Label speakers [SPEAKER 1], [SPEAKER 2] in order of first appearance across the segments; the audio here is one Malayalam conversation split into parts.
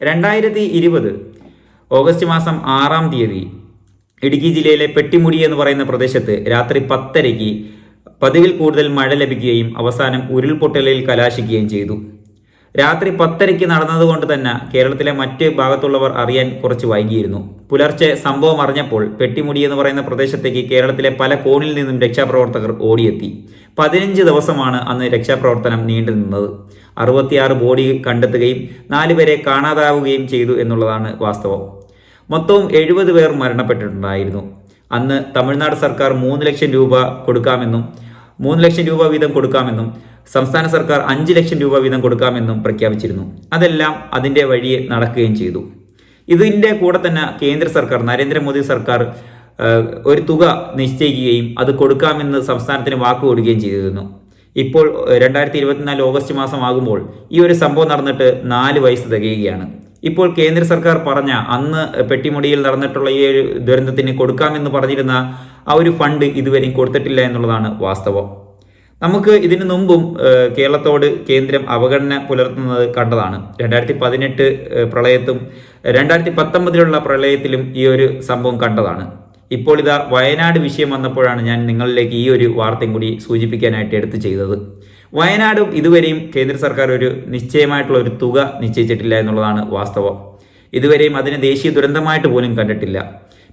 [SPEAKER 1] രണ്ടായിരത്തി ഇരുപത് ഓഗസ്റ്റ് മാസം ആറാം തീയതി ഇടുക്കി ജില്ലയിലെ പെട്ടിമുടി എന്ന് പറയുന്ന പ്രദേശത്ത് രാത്രി പത്തരയ്ക്ക് പതിവിൽ കൂടുതൽ മഴ ലഭിക്കുകയും അവസാനം ഉരുൾപൊട്ടലിൽ കലാശിക്കുകയും ചെയ്തു. രാത്രി പത്തരയ്ക്ക് നടന്നതുകൊണ്ട് തന്നെ കേരളത്തിലെ മറ്റ് ഭാഗത്തുള്ളവർ അറിയാൻ കുറച്ച് വൈകിയിരുന്നു. പുലർച്ചെ സംഭവം അറിഞ്ഞപ്പോൾ പെട്ടിമുടി എന്ന് പറയുന്ന പ്രദേശത്തേക്ക് കേരളത്തിലെ പല കോണിൽ നിന്നും രക്ഷാപ്രവർത്തകർ ഓടിയെത്തി. പതിനഞ്ച് ദിവസമാണ് അന്ന് രക്ഷാപ്രവർത്തനം നീണ്ടു നിന്നത്. അറുപത്തിയാറ് ബോഡി കണ്ടെത്തുകയും നാലുപേരെ കാണാതാവുകയും ചെയ്തു എന്നുള്ളതാണ് വാസ്തവം. മൊത്തവും എഴുപത് പേർ മരണപ്പെട്ടിട്ടുണ്ടായിരുന്നു. അന്ന് തമിഴ്നാട് സർക്കാർ മൂന്ന് ലക്ഷം രൂപ കൊടുക്കാമെന്നും മൂന്ന് ലക്ഷം രൂപ വീതം കൊടുക്കാമെന്നും സംസ്ഥാന സർക്കാർ അഞ്ച് ലക്ഷം രൂപ വീതം കൊടുക്കാമെന്നും പ്രഖ്യാപിച്ചിരുന്നു. അതെല്ലാം അതിന്റെ വഴിയെ നടക്കുകയും ചെയ്തു. ഇതിന്റെ കൂടെ തന്നെ കേന്ദ്ര സർക്കാർ നരേന്ദ്രമോദി സർക്കാർ ഒരു തുക നിശ്ചയിക്കുകയും അത് കൊടുക്കാമെന്ന് സംസ്ഥാനത്തിന് വാക്ക് കൊടുക്കുകയും ചെയ്തിരുന്നു. ഇപ്പോൾ രണ്ടായിരത്തി ഇരുപത്തിനാല് ഓഗസ്റ്റ് മാസം ആകുമ്പോൾ ഈ ഒരു സംഭവം നടന്നിട്ട് നാല് വയസ്സ് തികയുകയാണ്. ഇപ്പോൾ കേന്ദ്ര സർക്കാർ പറഞ്ഞ അന്ന് പെട്ടിമുടിയിൽ നടന്നിട്ടുള്ള ഈ ഒരു ദുരന്തത്തിന് കൊടുക്കാമെന്ന് പറഞ്ഞിരുന്ന ആ ഒരു ഫണ്ട് ഇതുവരെയും കൊടുത്തിട്ടില്ല എന്നുള്ളതാണ് വാസ്തവം. നമുക്ക് ഇതിനു മുമ്പും കേരളത്തോട് കേന്ദ്രം അവഗണന പുലർത്തുന്നത് കണ്ടതാണ്. രണ്ടായിരത്തി പതിനെട്ട് പ്രളയത്തും രണ്ടായിരത്തി പത്തൊമ്പതിലുള്ള പ്രളയത്തിലും ഈ ഒരു സംഭവം കണ്ടതാണ്. ഇപ്പോൾ ഇതാ വയനാട് വിഷയം വന്നപ്പോഴാണ് ഞാൻ നിങ്ങളിലേക്ക് ഈ ഒരു വാർത്തയും കൂടി സൂചിപ്പിക്കാനായിട്ട് എടുത്തു ചെയ്തത്. വയനാടും ഇതുവരെയും കേന്ദ്ര സർക്കാർ ഒരു നിശ്ചയമായിട്ടുള്ള ഒരു തുക നിശ്ചയിച്ചിട്ടില്ല എന്നുള്ളതാണ് വാസ്തവം. ഇതുവരെയും അതിനെ ദേശീയ ദുരന്തമായിട്ട് പോലും കണ്ടിട്ടില്ല.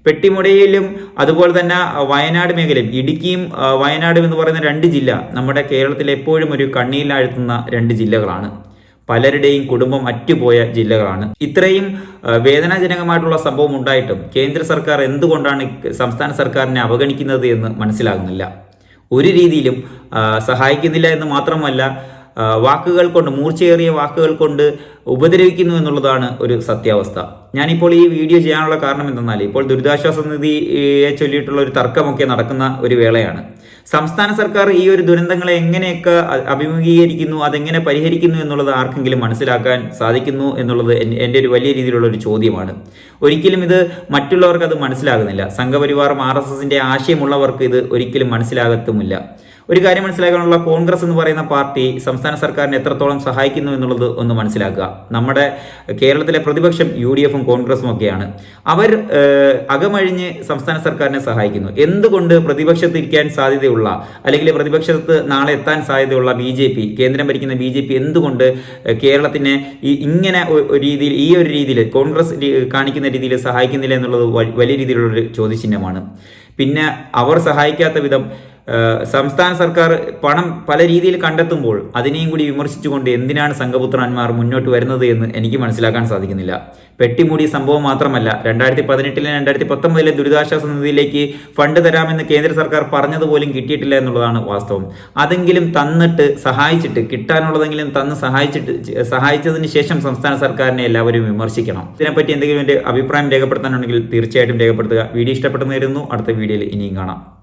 [SPEAKER 1] പെട്ടിമുടയിലും അതുപോലെ തന്നെ വയനാട് മേഖലയും ഇടുക്കിയും വയനാടും എന്ന് പറയുന്ന രണ്ട് ജില്ല നമ്മുടെ കേരളത്തിൽ എപ്പോഴും ഒരു കണ്ണീരിലാഴ്ത്തുന്ന രണ്ട് ജില്ലകളാണ്. പലരുടെയും കുടുംബം അറ്റുപോയ ജില്ലകളാണ്. ഇത്രയും വേദനാജനകമായിട്ടുള്ള സംഭവം ഉണ്ടായിട്ടും കേന്ദ്ര സർക്കാർ എന്തുകൊണ്ടാണ് സംസ്ഥാന സർക്കാരിനെ അവഗണിക്കുന്നത് എന്ന് മനസ്സിലാകുന്നില്ല. ഒരു രീതിയിലും സഹായിക്കുന്നില്ല എന്ന് മാത്രമല്ല വാക്കുകൾ കൊണ്ട് മൂർച്ചയേറിയ വാക്കുകൾ കൊണ്ട് ഉപദ്രവിക്കുന്നു എന്നുള്ളതാണ് ഒരു സത്യാവസ്ഥ. ഞാനിപ്പോൾ ഈ വീഡിയോ ചെയ്യാനുള്ള കാരണം എന്തെന്നാൽ ഇപ്പോൾ ദുരിതാശ്വാസ നിധിയെ ചൊല്ലിയിട്ടുള്ള ഒരു തർക്കമൊക്കെ നടക്കുന്ന ഒരു വേളയാണ്. സംസ്ഥാന സർക്കാർ ഈ ഒരു ദുരന്തങ്ങളെ എങ്ങനെയൊക്കെ അഭിമുഖീകരിക്കുന്നു അതെങ്ങനെ പരിഹരിക്കുന്നു എന്നുള്ളത് ആർക്കെങ്കിലും മനസ്സിലാക്കാൻ സാധിക്കുന്നു എന്നുള്ളത് എന്റെ ഒരു വലിയ രീതിയിലുള്ള ഒരു ചോദ്യമാണ്. ഒരിക്കലും ഇത് മറ്റുള്ളവർക്ക് അത് മനസ്സിലാകുന്നില്ല. സംഘപരിവാർ ആർ എസ് എസിന്റെ ആശയമുള്ളവർക്ക് ഇത് ഒരിക്കലും മനസ്സിലാകത്തുമില്ല. ഒരു കാര്യം മനസ്സിലാക്കാനുള്ള കോൺഗ്രസ് എന്ന് പറയുന്ന പാർട്ടി സംസ്ഥാന സർക്കാരിനെ എത്രത്തോളം സഹായിക്കുന്നു എന്നുള്ളത് ഒന്ന് മനസ്സിലാക്കുക. നമ്മുടെ കേരളത്തിലെ പ്രതിപക്ഷം യു ഡി എഫും കോൺഗ്രസും ഒക്കെയാണ് അവർ അകമഴിഞ്ഞ് സംസ്ഥാന സർക്കാരിനെ സഹായിക്കുന്നു. എന്തുകൊണ്ട് പ്രതിപക്ഷത്തിരിക്കാൻ സാധ്യതയുള്ള അല്ലെങ്കിൽ പ്രതിപക്ഷത്ത് നാളെ എത്താൻ സാധ്യതയുള്ള ബി ജെ പി കേന്ദ്രം ഭരിക്കുന്ന ബി ജെ പി എന്തുകൊണ്ട് കേരളത്തിനെ ഈ ഇങ്ങനെ രീതിയിൽ ഈ ഒരു രീതിയിൽ കോൺഗ്രസ് കാണിക്കുന്ന രീതിയിൽ സഹായിക്കുന്നില്ല എന്നുള്ളത് വലിയ രീതിയിലുള്ളൊരു ചോദ്യചിഹ്നമാണ്. പിന്നെ അവർ സഹായിക്കാത്ത വിധം സംസ്ഥാന സർക്കാർ പണം പല രീതിയിൽ കണ്ടെത്തുമ്പോൾ അതിനെയും കൂടി വിമർശിച്ചുകൊണ്ട് എന്തിനാണ് സംഘപുത്രന്മാർ മുന്നോട്ട് വരുന്നത് എന്ന് എനിക്ക് മനസ്സിലാക്കാൻ സാധിക്കുന്നില്ല. പെട്ടിമൂടിയ സംഭവം മാത്രമല്ല രണ്ടായിരത്തി പതിനെട്ടിലെ രണ്ടായിരത്തി പത്തൊമ്പതിലെ ദുരിതാശ്വാസ നിധിയിലേക്ക് ഫണ്ട് തരാമെന്ന് കേന്ദ്ര സർക്കാർ പറഞ്ഞതുപോലും കിട്ടിയിട്ടില്ല എന്നുള്ളതാണ് വാസ്തവം. അതെങ്കിലും തന്നിട്ട് സഹായിച്ചിട്ട് കിട്ടാനുള്ളതെങ്കിലും തന്ന് സഹായിച്ചിട്ട് സഹായിച്ചതിന് ശേഷം സംസ്ഥാന സർക്കാരിനെ എല്ലാവരും വിമർശിക്കണം. ഇതിനെപ്പറ്റി എന്തെങ്കിലും എന്റെ അഭിപ്രായം രേഖപ്പെടുത്താനുണ്ടെങ്കിൽ തീർച്ചയായിട്ടും രേഖപ്പെടുത്തുക. വീഡിയോ ഇഷ്ടപ്പെട്ടെന്ന് അടുത്ത വീഡിയോയിൽ ഇനിയും കാണാം.